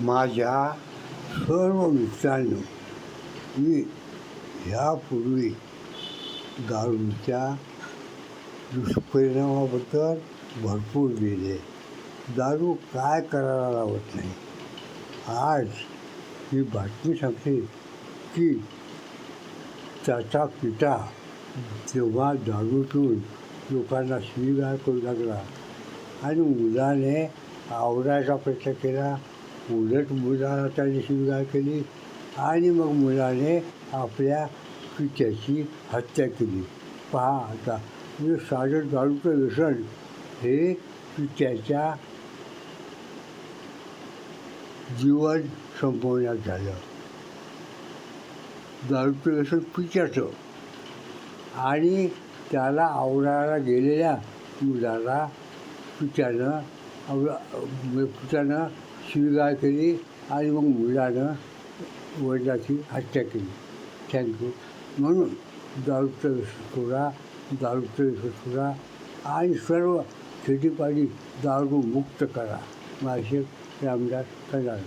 माझ्या सर्व मित्रांनो मी ह्यापूर्वी दारूच्या दुष्परिणामाबद्दल भरपूर लिहिले. दारू काय करायला लावत नाही. आज ही बातमी सांगते की त्याचा पिता जेव्हा दारूतून लोकांना स्वीकार करू लागला आणि मुलाने आवडायचा प्रयत्न केला उलट मुलाला त्याने शिवीगाळ केली आणि मग मुलाने आपल्या पित्याची हत्या केली. पहा आता म्हणजे साधं दारूचं व्यसन हे पित्याच्या जीवन संपवण्यात झालं. दारूचं व्यसन पित्याचं. आणि त्याला आवडायला गेलेल्या मुलाला पित्यानं आवड पित्यानं शिवीगाळ केली आणि मग मुलानं वडिलाची हत्या केली. थँक्यू. म्हणून दारूचा सुरा सोडा दारूचं सोडा आणि सर्व खेटीपाडी दारू मुक्त करा. माझे रामदास कडाळ